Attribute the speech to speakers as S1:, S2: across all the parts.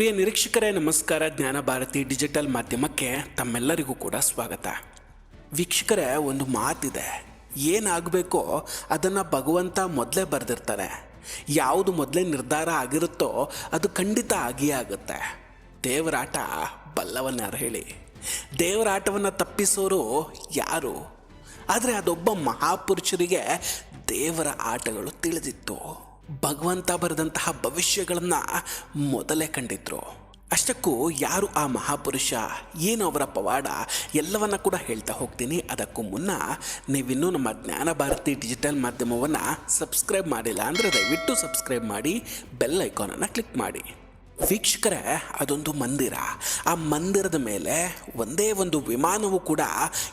S1: ಪ್ರಿಯ ನಿರೀಕ್ಷಕರೇ, ನಮಸ್ಕಾರ. ಜ್ಞಾನ ಭಾರತಿ ಡಿಜಿಟಲ್ ಮಾಧ್ಯಮಕ್ಕೆ ತಮ್ಮೆಲ್ಲರಿಗೂ ಕೂಡ ಸ್ವಾಗತ. ವೀಕ್ಷಕರೇ, ಒಂದು ಮಾತಿದೆ. ಏನಾಗಬೇಕೋ ಅದನ್ನು ಭಗವಂತ ಮೊದಲೇ ಬರೆದಿರ್ತಾನೆ ಯಾವುದು ಮೊದಲೇ ನಿರ್ಧಾರ ಆಗಿರುತ್ತೋ ಅದು ಖಂಡಿತ ಆಗಿಯೇ ಆಗುತ್ತೆ. ದೇವರಾಟ ಬಲ್ಲವನ್ನಾರು ಹೇಳಿ. ದೇವರಾಟವನ್ನು ತಪ್ಪಿಸೋರು ಯಾರು? ಆದರೆ ಅದೊಬ್ಬ ಮಹಾಪುರುಷರಿಗೆ ದೇವರ ಆಟಗಳು ತಿಳಿದಿತ್ತು. ಭಗವಂತ ಬರೆದಂತಹ ಭವಿಷ್ಯಗಳನ್ನು ಮೊದಲೇ ಕಂಡಿದ್ರು. ಅಷ್ಟಕ್ಕೂ ಯಾರು ಆ ಮಹಾಪುರುಷ, ಏನು ಅವರ ಪವಾಡ, ಎಲ್ಲವನ್ನ ಕೂಡ ಹೇಳ್ತಾ ಹೋಗ್ತೀನಿ. ಅದಕ್ಕೂ ಮುನ್ನ ನೀವಿನ್ನೂ ನಮ್ಮ ಜ್ಞಾನ ಭಾರತಿ ಡಿಜಿಟಲ್ ಮಾಧ್ಯಮವನ್ನು ಸಬ್ಸ್ಕ್ರೈಬ್ ಮಾಡಿಲ್ಲ ಅಂದರೆ ದಯವಿಟ್ಟು ಸಬ್ಸ್ಕ್ರೈಬ್ ಮಾಡಿ, ಬೆಲ್ ಐಕಾನನ್ನು ಕ್ಲಿಕ್ ಮಾಡಿ. ವೀಕ್ಷಕರೇ, ಅದೊಂದು ಮಂದಿರ. ಆ ಮಂದಿರದ ಮೇಲೆ ಒಂದೇ ಒಂದು ವಿಮಾನವು ಕೂಡ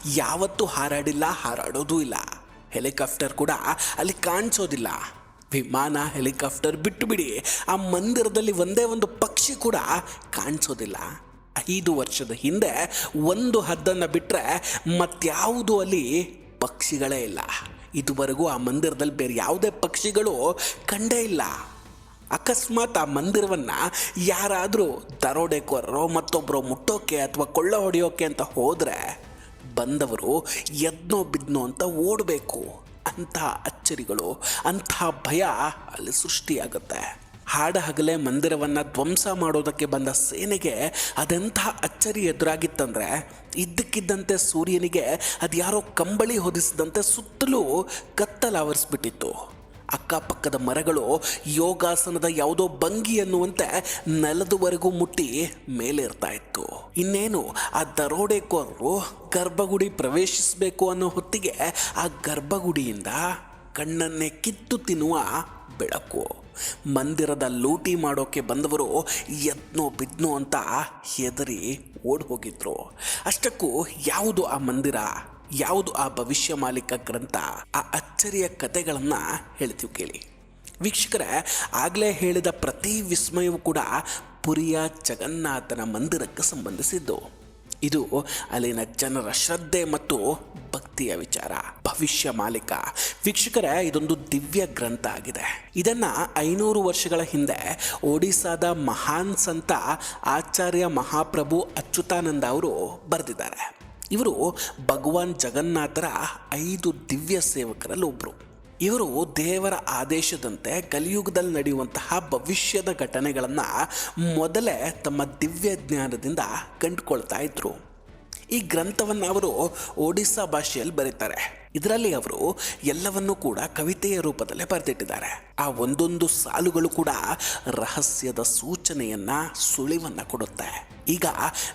S1: ಯಾವತ್ತೂ ಹಾರಾಡಿಲ್ಲ, ಹಾರಾಡೋದೂ ಇಲ್ಲ. ಹೆಲಿಕಾಪ್ಟರ್ ಕೂಡ ಅಲ್ಲಿ ಕಾಣಿಸೋದಿಲ್ಲ. ವಿಮಾನ, ಹೆಲಿಕಾಪ್ಟರ್ ಬಿಟ್ಟು ಬಿಡಿ. ಆ ಮಂದಿರದಲ್ಲಿ ಒಂದೇ ಒಂದು ಪಕ್ಷಿ ಕೂಡ ಕಾಣಿಸೋದಿಲ್ಲ. ಐದು ವರ್ಷದ ಹಿಂದೆ ಒಂದು ಹದ್ದನ್ನು ಬಿಟ್ಟರೆ ಮತ್ಯಾವುದು ಅಲ್ಲಿ ಪಕ್ಷಿಗಳೇ ಇಲ್ಲ. ಇದುವರೆಗೂ ಆ ಮಂದಿರದಲ್ಲಿ ಬೇರೆ ಯಾವುದೇ ಪಕ್ಷಿಗಳು ಕಂಡೇ ಇಲ್ಲ. ಅಕಸ್ಮಾತ್ ಆ ಮಂದಿರವನ್ನು ಯಾರಾದರೂ ದರೋಡೆಕೋರರೋ ಮತ್ತೊಬ್ಬರು ಮುಟ್ಟೋಕೆ ಅಥವಾ ಕೊಳ್ಳ ಹೊಡೆಯೋಕೆ ಅಂತ ಹೋದರೆ ಬಂದವರು ಎದ್ನೋ ಬಿದ್ನೋ ಅಂತ ಓಡಬೇಕು. ಅಂತಹ ಅಚ್ಚರಿಗಳು ಅಂಥ ಭಯ ಅಲ್ಲಿ ಸೃಷ್ಟಿಯಾಗುತ್ತೆ. ಹಾಡ ಹಗಲೇ ಮಂದಿರವನ್ನು ಧ್ವಂಸ ಮಾಡೋದಕ್ಕೆ ಬಂದ ಸೇನೆಗೆ ಅದೆಂಥ ಅಚ್ಚರಿ ಎದುರಾಗಿತ್ತಂದರೆ, ಇದ್ದಕ್ಕಿದ್ದಂತೆ ಸೂರ್ಯನಿಗೆ ಅದು ಯಾರೋ ಕಂಬಳಿ ಹೊದಿಸಿದಂತೆ ಸುತ್ತಲೂ ಕತ್ತಲಾವರಿಸ್ಬಿಟ್ಟಿತ್ತು. ಅಕ್ಕಪಕ್ಕದ ಮರಗಳು, ಯೋಗಾಸನದ ಯಾವುದೋ ಭಂಗಿ ಅನ್ನುವಂತೆ ನೆಲದವರೆಗೂ ಮುಟ್ಟಿ ಮೇಲೇರ್ತಾ ಇತ್ತು. ಇನ್ನೇನು, ಆ ದರೋಡೆಕೋರರು ಗರ್ಭಗುಡಿ ಪ್ರವೇಶಿಸಬೇಕು ಅನ್ನೋ ಹೊತ್ತಿಗೆ ಆ ಗರ್ಭಗುಡಿಯಿಂದ ಕಣ್ಣನ್ನೇ ಕಿತ್ತು ತಿನ್ನುವ ಬೆಳಕು. ಮಂದಿರದ ಲೂಟಿ ಮಾಡೋಕೆ ಬಂದವರು ಎದ್ನೋ ಬಿದ್ನೋ ಅಂತ ಹೆದರಿ ಓಡ್ ಹೋಗಿದ್ರು ಅಷ್ಟಕ್ಕೂ ಯಾವುದು ಆ ಮಂದಿರ? ಯಾವುದು ಆ ಭವಿಷ್ಯ ಮಾಲಿಕ ಗ್ರಂಥ? ಆ ಅಚ್ಚರಿಯ ಕಥೆಗಳನ್ನು ಹೇಳ್ತೀವಿ ಕೇಳಿ. ವೀಕ್ಷಕರೇ, ಆಗಲೇ ಹೇಳಿದ ಪ್ರತಿ ವಿಸ್ಮಯವೂ ಕೂಡ ಪುರಿಯ ಜಗನ್ನಾಥನ ಮಂದಿರಕ್ಕೆ ಸಂಬಂಧಿಸಿದ್ದು. ಇದು ಅಲ್ಲಿನ ಜನರ ಶ್ರದ್ಧೆ ಮತ್ತು ಭಕ್ತಿಯ ವಿಚಾರ. ಭವಿಷ್ಯ ಮಾಲಿಕ. ವೀಕ್ಷಕರೇ, ಇದೊಂದು ದಿವ್ಯ ಗ್ರಂಥ ಆಗಿದೆ. ಇದನ್ನ ಐನೂರು ವರ್ಷಗಳ ಹಿಂದೆ ಒಡಿಸಾದ ಮಹಾನ್ ಸಂತ ಆಚಾರ್ಯ ಮಹಾಪ್ರಭು ಅಚ್ಯುತಾನಂದ ಅವರು ಬರೆದಿದ್ದಾರೆ. ಇವರು ಭಗವಾನ್ ಜಗನ್ನಾಥರ ಐದು ದಿವ್ಯ ಸೇವಕರಲ್ಲಿ ಒಬ್ಬರು ಇವರು ದೇವರ ಆದೇಶದಂತೆ ಕಲಿಯುಗದಲ್ಲಿ ನಡೆಯುವಂತಹ ಭವಿಷ್ಯದ ಘಟನೆಗಳನ್ನು ಮೊದಲೇ ತಮ್ಮ ದಿವ್ಯ ಜ್ಞಾನದಿಂದ ಕಂಡುಕೊಳ್ತಾ ಇದ್ರು. ಈ ಗ್ರಂಥವನ್ನು ಅವರು ಒಡಿಸ್ಸಾ ಭಾಷೆಯಲ್ಲಿ ಬರೀತಾರೆ. ಇದರಲ್ಲಿ ಅವರು ಎಲ್ಲವನ್ನೂ ಕೂಡ ಕವಿತೆಯ ರೂಪದಲ್ಲೇ ಬರೆದಿಟ್ಟಿದ್ದಾರೆ. ಆ ಒಂದೊಂದು ಸಾಲುಗಳು ಕೂಡ ರಹಸ್ಯದ ಸೂಚನೆಯನ್ನ, ಸುಳಿವನ್ನ ಕೊಡುತ್ತೆ. ಈಗ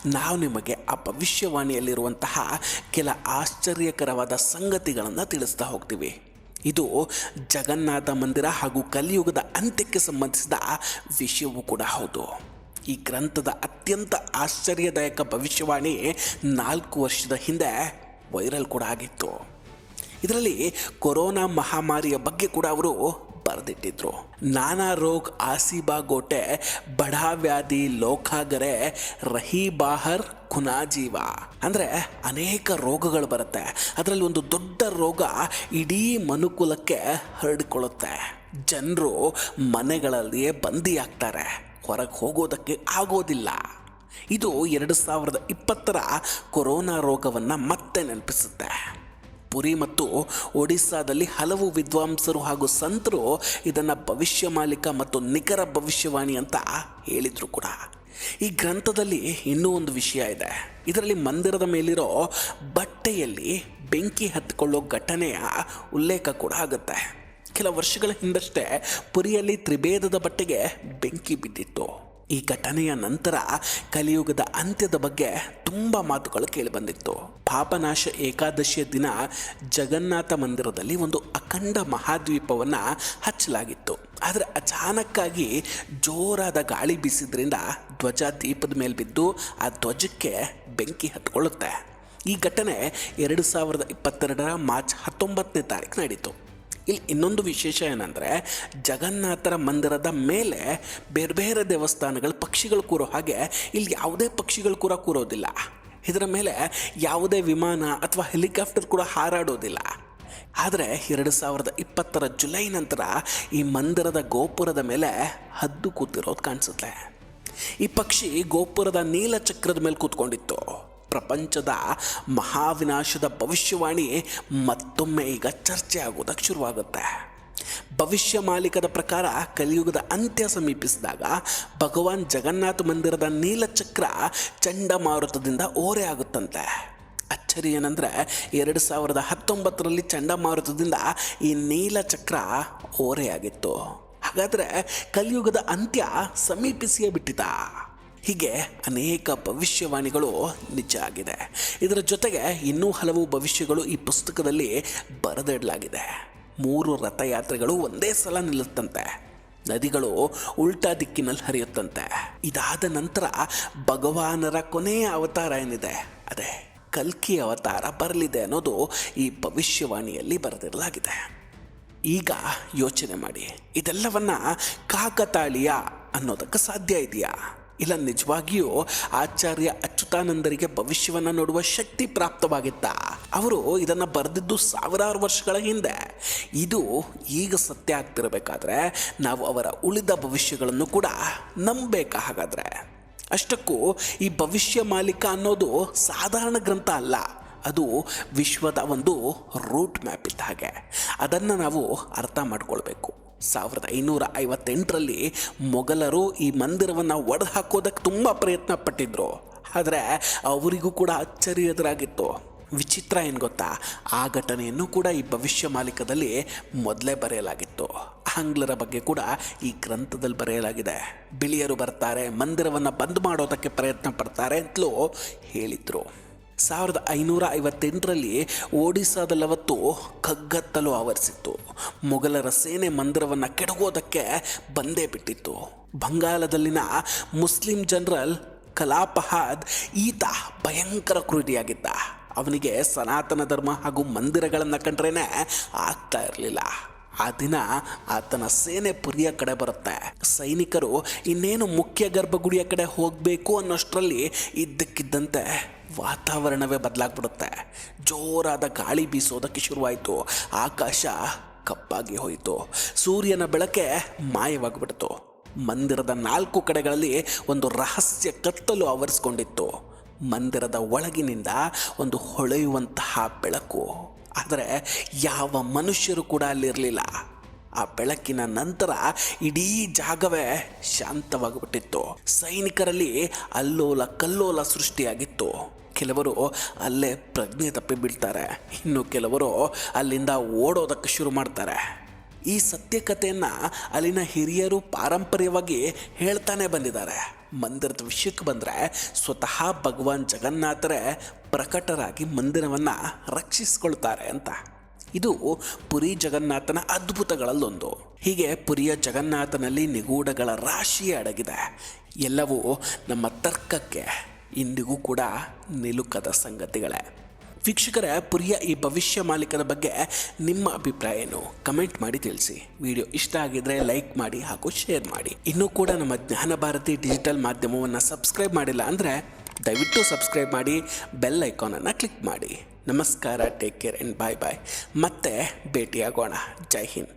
S1: ನಾವು ನಿಮಗೆ ಆ ಭವಿಷ್ಯವಾಣಿಯಲ್ಲಿರುವಂತಹ ಕೆಲ ಆಶ್ಚರ್ಯಕರವಾದ ಸಂಗತಿಗಳನ್ನು ತಿಳಿಸ್ತಾ ಹೋಗ್ತೀವಿ. ಇದು ಜಗನ್ನಾಥ ಮಂದಿರ ಹಾಗೂ ಕಲಿಯುಗದ ಅಂತ್ಯಕ್ಕೆ ಸಂಬಂಧಿಸಿದ ವಿಷಯವೂ ಕೂಡ ಹೌದು. ಈ ಗ್ರಂಥದ ಅತ್ಯಂತ ಆಶ್ಚರ್ಯದಾಯಕ ಭವಿಷ್ಯವಾಣಿ ನಾಲ್ಕು ವರ್ಷದ ಹಿಂದೆ ವೈರಲ್ ಕೂಡ ಆಗಿತ್ತು. ಇದರಲ್ಲಿ ಕೊರೋನಾ ಮಹಾಮಾರಿಯ ಬಗ್ಗೆ ಕೂಡ ಅವರು ಬರೆದಿಟ್ಟಿದ್ರು. ನಾನಾ ರೋಗ್ ಆಸಿಬಾ ಗೋಟೆ, ಬಡಾ ವ್ಯಾಧಿ ಲೋಕಾಗರೆ ರಹಿ ಬಾಹರ್ ಖುನಾಜೀವ. ಅಂದರೆ ಅನೇಕ ರೋಗಗಳು ಬರುತ್ತೆ. ಅದರಲ್ಲಿ ಒಂದು ದೊಡ್ಡ ರೋಗ ಇಡೀ ಮನುಕುಲಕ್ಕೆ ಹರಡಿಕೊಳ್ಳುತ್ತೆ. ಜನರು ಮನೆಗಳಲ್ಲಿಯೇ ಬಂದಿಯಾಗ್ತಾರೆ. ಹೊರಗೆ ಹೋಗೋದಕ್ಕೆ ಆಗೋದಿಲ್ಲ. ಇದು ಎರಡು ಸಾವಿರದ ಇಪ್ಪತ್ತರ ಕೊರೋನಾ ರೋಗವನ್ನು ಮತ್ತೆ ನೆನಪಿಸುತ್ತೆ. ಪುರಿ ಮತ್ತು ಒಡಿಸ್ಸಾದಲ್ಲಿ ಹಲವು ವಿದ್ವಾಂಸರು ಹಾಗೂ ಸಂತರು ಇದನ್ನು ಭವಿಷ್ಯ ಮಾಲಿಕ ಮತ್ತು ನಿಖರ ಭವಿಷ್ಯವಾಣಿ ಅಂತ ಹೇಳಿದರು ಕೂಡ. ಈ ಗ್ರಂಥದಲ್ಲಿ ಇನ್ನೂ ಒಂದು ವಿಷಯ ಇದೆ. ಇದರಲ್ಲಿ ಮಂದಿರದ ಮೇಲಿರೋ ಬಟ್ಟೆಯಲ್ಲಿ ಬೆಂಕಿ ಹತ್ತಿಕೊಳ್ಳೋ ಘಟನೆಯ ಉಲ್ಲೇಖ ಕೂಡ ಆಗುತ್ತೆ. ಕೆಲ ವರ್ಷಗಳ ಹಿಂದಷ್ಟೇ ಪುರಿಯಲ್ಲಿ ತ್ರಿಭೇದದ ಬಟ್ಟೆಗೆ ಬೆಂಕಿ ಬಿದ್ದಿತ್ತು. ಈ ಘಟನೆಯ ನಂತರ ಕಲಿಯುಗದ ಅಂತ್ಯದ ಬಗ್ಗೆ ತುಂಬ ಮಾತುಗಳು ಕೇಳಿಬಂದಿತ್ತು ಪಾಪನಾಶ ಏಕಾದಶಿಯ ದಿನ ಜಗನ್ನಾಥ ಮಂದಿರದಲ್ಲಿ ಒಂದು ಅಖಂಡ ಮಹಾದ್ವೀಪವನ್ನು ಹಚ್ಚಲಾಗಿತ್ತು. ಆದರೆ ಅಚಾನಕ್ಕಾಗಿ ಜೋರಾದ ಗಾಳಿ ಬೀಸಿದ್ರಿಂದ ಧ್ವಜ ದೀಪದ ಮೇಲೆ ಬಿದ್ದು ಆ ಧ್ವಜಕ್ಕೆ ಬೆಂಕಿ ಹತ್ಕೊಳ್ಳುತ್ತೆ. ಈ ಘಟನೆ ಎರಡು ಸಾವಿರದ ಇಪ್ಪತ್ತೆರಡರ ಮಾರ್ಚ್ ಹತ್ತೊಂಬತ್ತನೇ ತಾರೀಕು ನಡೀತು ಇಲ್ಲಿ ಇನ್ನೊಂದು ವಿಶೇಷ ಏನಂದರೆ ಜಗನ್ನಾಥರ ಮಂದಿರದ ಮೇಲೆ ಬೇರೆ ಬೇರೆ ದೇವಸ್ಥಾನಗಳು ಪಕ್ಷಿಗಳು ಕೂರೋ ಹಾಗೆ ಇಲ್ಲಿ ಯಾವುದೇ ಪಕ್ಷಿಗಳು ಕೂಡ ಕೂರೋದಿಲ್ಲ. ಇದರ ಮೇಲೆ ಯಾವುದೇ ವಿಮಾನ ಅಥವಾ ಹೆಲಿಕಾಪ್ಟರ್ ಕೂಡ ಹಾರಾಡೋದಿಲ್ಲ. ಆದರೆ ಎರಡು ಸಾವಿರದ ಇಪ್ಪತ್ತರ ಜುಲೈ ನಂತರ ಈ ಮಂದಿರದ ಗೋಪುರದ ಮೇಲೆ ಹದ್ದು ಕೂತಿರೋದು ಕಾಣಿಸುತ್ತೆ. ಈ ಪಕ್ಷಿ ಗೋಪುರದ ನೀಲಚಕ್ರದ ಮೇಲೆ ಕೂತ್ಕೊಂಡಿತ್ತು. ಪ್ರಪಂಚದ ಮಹಾವಿನಾಶದ ಭವಿಷ್ಯವಾಣಿ ಮತ್ತೊಮ್ಮೆ ಈಗ ಚರ್ಚೆ ಆಗೋದಕ್ಕೆ ಶುರುವಾಗುತ್ತೆ. ಭವಿಷ್ಯ ಮಾಲೀಕದ ಪ್ರಕಾರ ಕಲಿಯುಗದ ಅಂತ್ಯ ಸಮೀಪಿಸಿದಾಗ ಭಗವಾನ್ ಜಗನ್ನಾಥ ಮಂದಿರದ ನೀಲಚಕ್ರ ಚಂಡಮಾರುತದಿಂದ ಓರೆ ಆಗುತ್ತಂತೆ. ಅಚ್ಚರಿ ಏನಂದರೆ ಎರಡು ಸಾವಿರದ ಹತ್ತೊಂಬತ್ತರಲ್ಲಿ ಚಂಡಮಾರುತದಿಂದ ಈ ನೀಲಚಕ್ರ ಓರೆಯಾಗಿತ್ತು. ಹಾಗಾದರೆ ಕಲಿಯುಗದ ಅಂತ್ಯ ಸಮೀಪಿಸಿಯೇ ಬಿಟ್ಟಿತಾ? ಹೀಗೆ ಅನೇಕ ಭವಿಷ್ಯವಾಣಿಗಳು ನಿಜ ಆಗಿದೆ. ಇದರ ಜೊತೆಗೆ ಇನ್ನೂ ಹಲವು ಭವಿಷ್ಯಗಳು ಈ ಪುಸ್ತಕದಲ್ಲಿ ಬರೆದಿಡಲಾಗಿದೆ. ಮೂರು ರಥಯಾತ್ರೆಗಳು ಒಂದೇ ಸಲ ನಿಲ್ಲುತ್ತಂತೆ. ನದಿಗಳು ಉಲ್ಟಾ ದಿಕ್ಕಿನಲ್ಲಿ ಹರಿಯುತ್ತಂತೆ. ಇದಾದ ನಂತರ ಭಗವಾನರ ಕೊನೆಯ ಅವತಾರ ಏನಿದೆ? ಅದೇ ಕಲ್ಕಿ ಅವತಾರ ಬರಲಿದೆ ಅನ್ನೋದು ಈ ಭವಿಷ್ಯವಾಣಿಯಲ್ಲಿ ಬರೆದಿರಲಾಗಿದೆ ಈಗ ಯೋಚನೆ ಮಾಡಿ. ಇದೆಲ್ಲವನ್ನ ಕಾಕತಾಳೀಯ ಅನ್ನೋದಕ್ಕೆ ಸಾಧ್ಯ ಇದೆಯಾ? ಇಲ್ಲ, ನಿಜವಾಗಿಯೂ ಆಚಾರ್ಯ ಅಚ್ಯುತಾನಂದರಿಗೆ ಭವಿಷ್ಯವನ್ನು ನೋಡುವ ಶಕ್ತಿ ಪ್ರಾಪ್ತವಾಗಿತ್ತ? ಅವರು ಇದನ್ನು ಬರೆದಿದ್ದು ಸಾವಿರಾರು ವರ್ಷಗಳ ಹಿಂದೆ. ಇದು ಈಗ ಸತ್ಯ ಆಗ್ತಿರಬೇಕಾದ್ರೆ ನಾವು ಅವರ ಉಳಿದ ಭವಿಷ್ಯಗಳನ್ನು ಕೂಡ ನಂಬಬೇಕ ಹಾಗಾದರೆ ಅಷ್ಟಕ್ಕೂ ಈ ಭವಿಷ್ಯ ಮಾಲೀಕ ಅನ್ನೋದು ಸಾಧಾರಣ ಗ್ರಂಥ ಅಲ್ಲ. ಅದು ವಿಶ್ವದ ಒಂದು ರೂಟ್ ಮ್ಯಾಪ್ ಇದ್ದ ಹಾಗೆ. ಅದನ್ನು ನಾವು ಅರ್ಥ ಮಾಡ್ಕೊಳ್ಬೇಕು. ಸಾವಿರದ ಐನೂರ ಐವತ್ತೆಂಟರಲ್ಲಿ ಮೊಘಲರು ಈ ಮಂದಿರವನ್ನು ಒಡೆದು ಹಾಕೋದಕ್ಕೆ ತುಂಬ ಪ್ರಯತ್ನ ಪಟ್ಟಿದ್ರು. ಆದರೆ ಅವರಿಗೂ ಕೂಡ ಅಚ್ಚರಿ ಎದುರಾಗಿತ್ತು. ವಿಚಿತ್ರ ಏನು ಗೊತ್ತಾ? ಆ ಘಟನೆಯನ್ನು ಕೂಡ ಈ ಭವಿಷ್ಯ ಮಾಲಿಕದಲ್ಲಿ ಮೊದಲೇ ಬರೆಯಲಾಗಿತ್ತು. ಆಂಗ್ಲರ ಬಗ್ಗೆ ಕೂಡ ಈ ಗ್ರಂಥದಲ್ಲಿ ಬರೆಯಲಾಗಿದೆ. ಬಿಳಿಯರು ಬರ್ತಾರೆ, ಮಂದಿರವನ್ನು ಬಂದ್ ಮಾಡೋದಕ್ಕೆ ಪ್ರಯತ್ನ ಪಡ್ತಾರೆ ಅಂತಲೂ ಹೇಳಿದರು. ಸಾವಿರದ ಐನೂರ ಐವತ್ತೆಂಟರಲ್ಲಿ ಒಡಿಸ್ಸಾದಲ್ಲಿ ಅವತ್ತು ಕಗ್ಗತ್ತಲು ಆವರಿಸಿತ್ತು. ಮೊಘಲರ ಸೇನೆ ಮಂದಿರವನ್ನು ಕೆಡಗೋದಕ್ಕೆ ಬಂದೇ ಬಿಟ್ಟಿತ್ತು. ಬಂಗಾಲದಲ್ಲಿನ ಮುಸ್ಲಿಂ ಜನರಲ್ ಕಲಾಪಹಾದ್ ಈತ ಭಯಂಕರ ಕ್ರೂರಿಯಾಗಿದ್ದ. ಅವನಿಗೆ ಸನಾತನ ಧರ್ಮ ಹಾಗೂ ಮಂದಿರಗಳನ್ನು ಕಂಡ್ರೇನೆ ಆಗ್ತಾ ಇರಲಿಲ್ಲ. ಆ ದಿನ ಆತನ ಸೇನೆ ಪುರಿಯ ಕಡೆ ಬರುತ್ತೆ. ಸೈನಿಕರು ಇನ್ನೇನು ಮುಖ್ಯ ಗರ್ಭಗುಡಿಯ ಕಡೆ ಹೋಗಬೇಕು ಅನ್ನೋಷ್ಟರಲ್ಲಿ ಇದ್ದಕ್ಕಿದ್ದಂತೆ ವಾತಾವರಣವೇ ಬದಲಾಗ್ಬಿಡುತ್ತೆ. ಜೋರಾದ ಗಾಳಿ ಬೀಸೋದಕ್ಕೆ ಶುರುವಾಯಿತು. ಆಕಾಶ ಕಪ್ಪಾಗಿ ಹೋಯಿತು. ಸೂರ್ಯನ ಬೆಳಕೆ ಮಾಯವಾಗಿಬಿಡ್ತು. ಮಂದಿರದ ನಾಲ್ಕು ಕಡೆಗಳಲ್ಲಿ ಒಂದು ರಹಸ್ಯ ಕತ್ತಲು ಆವರಿಸ್ಕೊಂಡಿತ್ತು. ಮಂದಿರದ ಒಳಗಿನಿಂದ ಒಂದು ಹೊಳೆಯುವಂತಹ ಬೆಳಕು. ಆದರೆ ಯಾವ ಮನುಷ್ಯರು ಕೂಡ ಅಲ್ಲಿರಲಿಲ್ಲ. ಆ ಬೆಳಕಿನ ನಂತರ ಇಡೀ ಜಾಗವೇ ಶಾಂತವಾಗಿಬಿಟ್ಟಿತ್ತು. ಸೈನಿಕರಲ್ಲಿ ಅಲ್ಲೋಲ ಕಲ್ಲೋಲ ಸೃಷ್ಟಿಯಾಗಿತ್ತು. ಕೆಲವರು ಅಲ್ಲೇ ಪ್ರಜ್ಞೆ ತಪ್ಪಿ ಬೀಳ್ತಾರೆ. ಇನ್ನು ಕೆಲವರು ಅಲ್ಲಿಂದ ಓಡೋದಕ್ಕೆ ಶುರು ಮಾಡ್ತಾರೆ. ಈ ಸತ್ಯಕತೆಯನ್ನು ಅಲ್ಲಿನ ಹಿರಿಯರು ಪಾರಂಪರ್ಯವಾಗಿ ಹೇಳ್ತಾನೆ ಬಂದಿದ್ದಾರೆ. ಮಂದಿರದ ವಿಷಯಕ್ಕೆ ಬಂದರೆ ಸ್ವತಃ ಭಗವಾನ್ ಜಗನ್ನಾಥರೇ ಪ್ರಕಟರಾಗಿ ಮಂದಿರವನ್ನು ರಕ್ಷಿಸ್ಕೊಳ್ತಾರೆ ಅಂತ. ಇದು ಪುರಿ ಜಗನ್ನಾಥನ ಅದ್ಭುತಗಳಲ್ಲೊಂದು. ಹೀಗೆ ಪುರಿಯ ಜಗನ್ನಾಥನಲ್ಲಿ ನಿಗೂಢಗಳ ರಾಶಿಯೇ ಅಡಗಿದೆ. ಎಲ್ಲವೂ ನಮ್ಮ ತರ್ಕಕ್ಕೆ ಇಂದಿಗೂ ಕೂಡ ನಿಲುಕದ ಸಂಗತಿಗಳೇ. ವೀಕ್ಷಕರ, ಪುರಿಯ ಈ ಭವಿಷ್ಯ ಮಾಲೀಕರ ಬಗ್ಗೆ ನಿಮ್ಮ ಅಭಿಪ್ರಾಯ ಏನು ಕಮೆಂಟ್ ಮಾಡಿ ತಿಳಿಸಿ. ವಿಡಿಯೋ ಇಷ್ಟ ಆಗಿದ್ರೆ ಲೈಕ್ ಮಾಡಿ ಹಾಗೂ ಶೇರ್ ಮಾಡಿ. ಇನ್ನೂ ಕೂಡ ನಮ್ಮ ಜ್ಞಾನ ಭಾರತಿ ಡಿಜಿಟಲ್ ಮಾಧ್ಯಮವನ್ನು ಸಬ್ಸ್ಕ್ರೈಬ್ ಮಾಡಿಲ್ಲ ಅಂದರೆ ದಯವಿಟ್ಟು ಸಬ್ಸ್ಕ್ರೈಬ್ ಮಾಡಿ, ಬೆಲ್ ಐಕಾನನ್ನು ಕ್ಲಿಕ್ ಮಾಡಿ. ನಮಸ್ಕಾರ, take care and bye bye. ಮತ್ತೆ ಭೇಟಿಯಾಗೋಣ. ಜೈ ಹಿಂದ್.